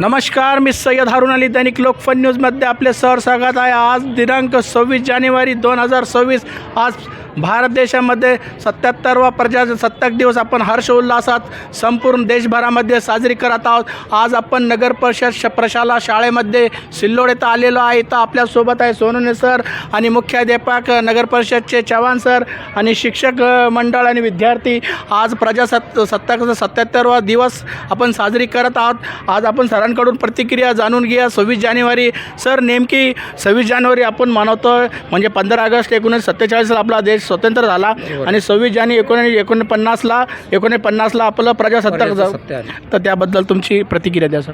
नमस्कार मी सय्यद हारून अली दैनिक लोकफन न्यूजमध्ये आपले सर स्वागत आहे. आज दिनांक सव्वीस जानेवारी दोन हजार सव्वीस. आज भारत देशामध्ये सत्याहत्तरवा प्रजासत्ताक दिवस. आपण हर्ष उल्हासात संपूर्ण देशभरामध्ये साजरी करत आहोत. आज आपण नगर परिषद श प्रशाला शाळेमध्ये सिल्लोड येथं आलेलो आहे. इथं आपल्यासोबत आहे सोनवणे सर आणि मुख्याध्यापक नगर परिषदचे चव्हाण सर आणि शिक्षक मंडळ आणि विद्यार्थी. आज प्रजासत्त सत्ताकाचा सत्याहत्तरवा दिवस आपण साजरी करत आहोत. आज आपण सर सरांकडून प्रतिक्रिया जाणून घ्या. सव्वीस जानेवारी सर नेमकी सव्वीस जानेवारी आपण मनवतो म्हणजे पंधरा ऑगस्ट एकोणीसशे सत्तेचाळीसला आपला देश स्वतंत्र झाला. आणि सव्वीस जानेवारी एकोणीस एकोणपन्नासला एकोणपन्नासला आपलं प्रजासत्ताक तर त्याबद्दल तुमची प्रतिक्रिया द्या सर.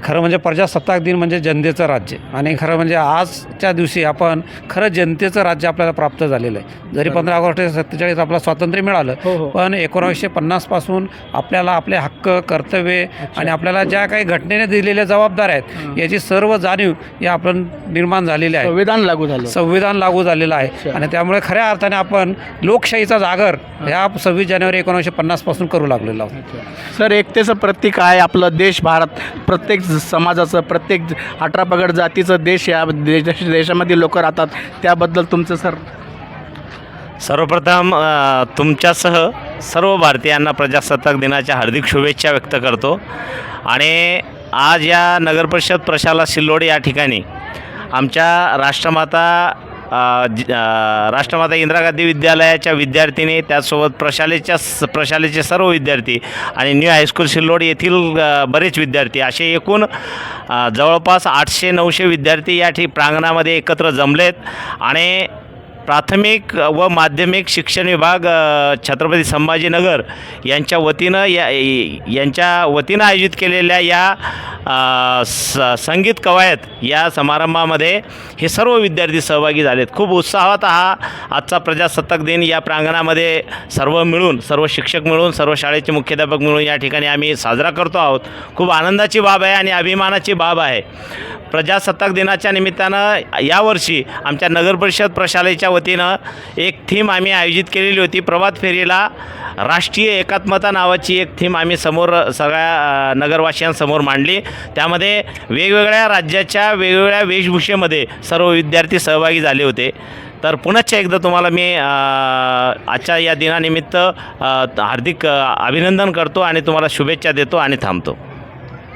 खरं म्हणजे प्रजासत्ताक दिन म्हणजे जनतेचं राज्य. आणि खरं म्हणजे आजच्या दिवशी आपण खरं जनतेचं राज्य आपल्याला प्राप्त झालेलं आहे. जरी पंधरा ऑगस्ट सत्तेचाळीस आपलं स्वातंत्र्य मिळालं हो हो. पण एकोणावीसशे पन्नासपासून आपल्याला आपले हक्क कर्तव्ये आणि आपल्याला ज्या काही घटनेने दिलेल्या जबाबदाऱ्या आहेत याची सर्व जाणीव या आपण निर्माण झालेली आहे. संविधान लागू झालं. संविधान लागू झालेलं आहे. आणि त्यामुळे खऱ्या अर्थाने आपण लोकशाहीचा जागर ह्या सव्वीस जानेवारी एकोणीसशे पन्नासपासून करू लागलेलो आहोत. सर एकतेचं प्रतीक आहे आपलं देश भारत. प्रत्येक समाजाचं प्रत्येक अठरा पगड जातीचं देश या देश देशामध्ये लोक राहतात. त्याबद्दल तुमचं सर सर्वप्रथम तुमच्यासह सर्व भारतीयांना प्रजासत्ताक दिनाच्या हार्दिक शुभेच्छा व्यक्त करतो. आणि आज या नगरपरिषद प्रशाला सिल्लोड या ठिकाणी आमच्या राष्ट्रमाता राष्ट्रमाता इंदिरा गांधी विद्यालयाच्या विद्यार्थिनी त्याचसोबत प्रशालेच्या स- प्रशालेचे सर्व विद्यार्थी आणि न्यू हायस्कूल सिल्लोड येथील बरेच विद्यार्थी असे एकूण जवळपास आठशे नऊशे विद्यार्थी या ठिक प्रांगणामध्ये एकत्र जमलेत. आणि प्राथमिक व माध्यमिक शिक्षण विभाग छत्रपती संभाजीनगर यांच्या वतीनं या यांच्या वतीनं आयोजित केलेल्या या स संगीत कवायत या समारंभामध्ये हे सर्व विद्यार्थी सहभागी झालेत. खूप उत्साहात हा आजचा प्रजासत्ताक दिन या प्रांगणामध्ये सर्व मिळून सर्व शिक्षक मिळून सर्व शाळेचे मुख्याध्यापक मिळून या ठिकाणी आम्ही साजरा करतो आहोत. खूप आनंदाची बाब आहे आणि अभिमानाची बाब आहे. प्रजासत्ताक दिनाच्या निमित्तानं यावर्षी आमच्या नगरपरिषद प्रशालेच्या वतीनं एक थीम आम्ही आयोजित केलेली होती. प्रभात फेरीला राष्ट्रीय एकात्मता नावाची एक थीम आम्ही समोर सगळ्या नगरवासियांसमोर मांडली. त्यामध्ये वेगवेगळ्या राज्याच्या वेगवेगळ्या वेशभूषेमध्ये सर्व विद्यार्थी सहभागी झाले होते. तर पुनश्च एकदा तुम्हाला मी आजच्या या दिनानिमित्त हार्दिक अभिनंदन करतो आणि तुम्हाला शुभेच्छा देतो आणि थांबतो.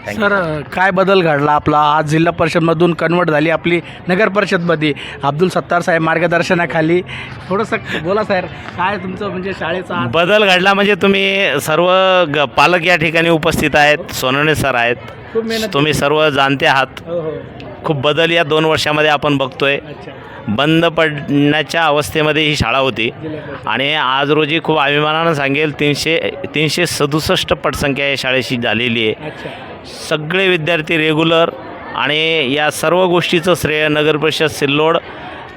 सर काय बदल घडला आपला? आज जिल्हा परिषदमधून कन्वर्ट झाली आपली नगर परिषदमध्ये. अब्दुल सत्तार साहेब मार्गदर्शनाखाली. थोडंसं बोला सर काय तुमचं म्हणजे शाळेचा बदल घडला म्हणजे तुम्ही सर्व ग पालक या ठिकाणी उपस्थित आहेत सोनवणे सर आहेत. खूप मेहनत तुम्ही सर्व जाणते आहात. हो हो. खूप बदल या दोन वर्षामध्ये आपण बघतोय. बंद पडण्याच्या अवस्थेमध्ये ही शाळा होती. आणि आज रोजी खूप अभिमानानं सांगेल तीनशे तीनशे सदुसष्ट पटसंख्या या शाळेशी झालेली आहे. सगळे विद्यार्थी रेग्युलर आणि या सर्व गोष्टीचं श्रेय नगर परिषद सिल्लोड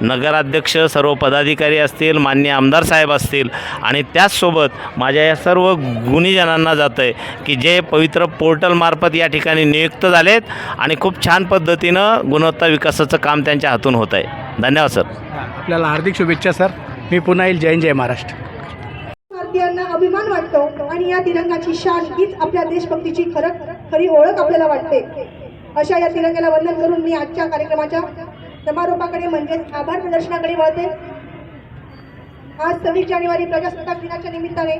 नगराध्यक्ष सर्व पदाधिकारी असतील मान्य आमदार साहेब असतील आणि त्याचसोबत माझ्या या सर्व गुणीजनांना जातं आहे की जे पवित्र पोर्टलमार्फत या ठिकाणी नियुक्त झालेत आणि खूप छान पद्धतीनं गुणवत्ता विकासाचं काम त्यांच्या हातून होत आहे धन्यवाद सर. आपल्याला हार्दिक शुभेच्छा सर. मी पुन्हा येईल. जय जय महाराष्ट्र. भारतीयांना अभिमान वाटतो आणि या तिरंगाची शान हीच आपल्या देशभक्तीची खरं खरी ओळख आपल्याला वाटते. अशा या तिरंग्याला वंदन करून मी आजच्या कार्यक्रमाच्या समारोपाकडे म्हणजेच आभार प्रदर्शनाकडे वळते. आज सव्वीस जानेवारी प्रजासत्ताक दिनाच्या निमित्ताने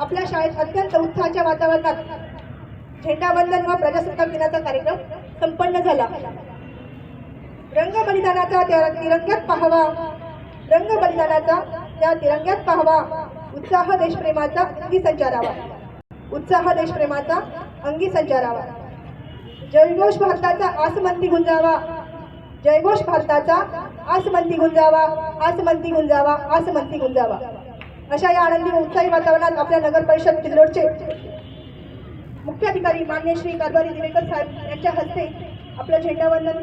आपल्या शाळेत अत्यंत उत्साहाच्या वातावरणात झेंडावंदन व प्रजासत्ताक दिनाचा कार्यक्रम संपन्न झाला. रंग बलिदानाचा त्या तिरंग्यात पाहावा. रंग बलिदानाचा त्या तिरंग्यात पाहावा. उत्साह देशप्रेमाचा अंगी संचारावा. उत्साह देशप्रेमाचा अंगी संचारावा. जयघोष भारताचा आसमंती गुंजावा. जयघोष भारताचा आसमंती गुंजावा आसमंती गुंजावा आसमंती गुंजावा अशा या आनंदी उत्साही वातावरणात आपल्या नगर परिषद किल्लोडचे मुख्याधिकारी मान्य श्री कारभारी दिवेकर साहेब यांच्या हस्ते आपलं झेंडावंदन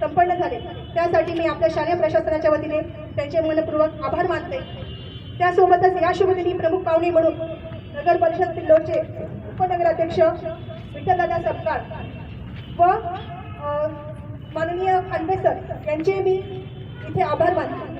संपन्न झाले. त्यासाठी मी आपल्या शालेय प्रशासनाच्या वतीने त्यांचे मनपूर्वक आभार मानते. त्यासोबतच या शुभदिनी प्रमुख पाहुणे म्हणून नगर परिषद किल्लोडचे उपनगराध्यक्ष विठ्ठलदादा सपकाळ व माननीय खांडे सर यांचे मी इथे आभार मानतो.